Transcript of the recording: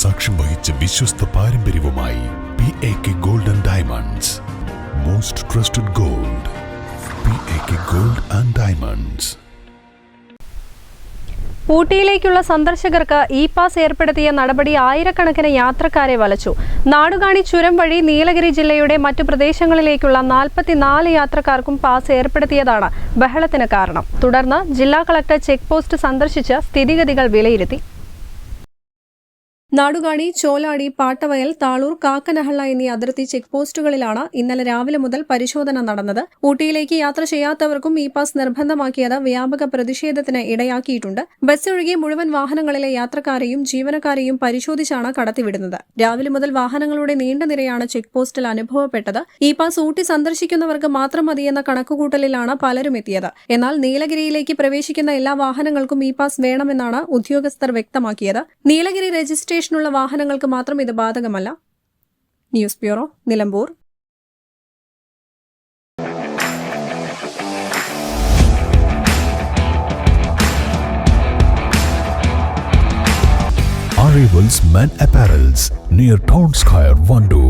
സാക്ഷ്യം വഹിച്ച വിശ്വസ്ത പാരമ്പര്യവുമായി P A K gold and diamonds most trusted gold P A K gold and diamonds ഊട്ടിയിലേക്കുള്ള സന്ദർശകർക്ക് ഇ പാസ് ഏർപ്പെടുത്തിയ നടപടി ആയിരക്കണക്കിന് യാത്രക്കാരെ വലച്ചു. നാടുകാണി ചുരം വഴി നീലഗിരി ജില്ലയുടെ മറ്റു പ്രദേശങ്ങളിലേക്കുള്ള നാൽപ്പത്തിനാല് യാത്രക്കാർക്കും പാസ് ഏർപ്പെടുത്തിയതാണ് ബഹളത്തിന് കാരണം. തുടർന്ന് ജില്ലാ കളക്ടർ ചെക്ക് പോസ്റ്റ് സന്ദർശിച്ച് സ്ഥിതിഗതികൾ വിലയിരുത്തി. നാടുകാണി ചോലാടി പാട്ടവയൽ താളൂർ കാക്കനഹള്ള എന്നീ അതിർത്തി ചെക്ക് പോസ്റ്റുകളിലാണ് ഇന്നലെ രാവിലെ മുതൽ പരിശോധന നടന്നത്. ഊട്ടിയിലേക്ക് യാത്ര ചെയ്യാത്തവർക്കും ഇ പാസ് നിർബന്ധമാക്കിയത് വ്യാപക പ്രതിഷേധത്തിന് ഇടയാക്കിയിട്ടുണ്ട്. ബസ് ഒഴികെ മുഴുവൻ വാഹനങ്ങളിലെ യാത്രക്കാരെയും ജീവനക്കാരെയും പരിശോധിച്ചാണ് കടത്തിവിടുന്നത്. രാവിലെ മുതൽ വാഹനങ്ങളുടെ നീണ്ട നിരയാണ് ചെക്ക് പോസ്റ്റിൽ അനുഭവപ്പെട്ടത്. ഇ പാസ് ഊട്ടി സന്ദർശിക്കുന്നവർക്ക് മാത്രം മതിയെന്ന കണക്കുകൂട്ടലിലാണ് പലരും എത്തിയത്. എന്നാൽ നീലഗിരിയിലേക്ക് പ്രവേശിക്കുന്ന എല്ലാ വാഹനങ്ങൾക്കും ഇ പാസ് വേണമെന്നാണ് ഉദ്യോഗസ്ഥർ വ്യക്തമാക്കിയത്. നീലഗിരി രജിസ്ട്രേഷനുള്ള വാഹനങ്ങൾക്ക് മാത്രം ഇത് ബാധകമല്ല news bureau Nilambur Arrivals Men Apparels near Townskyre Vandu.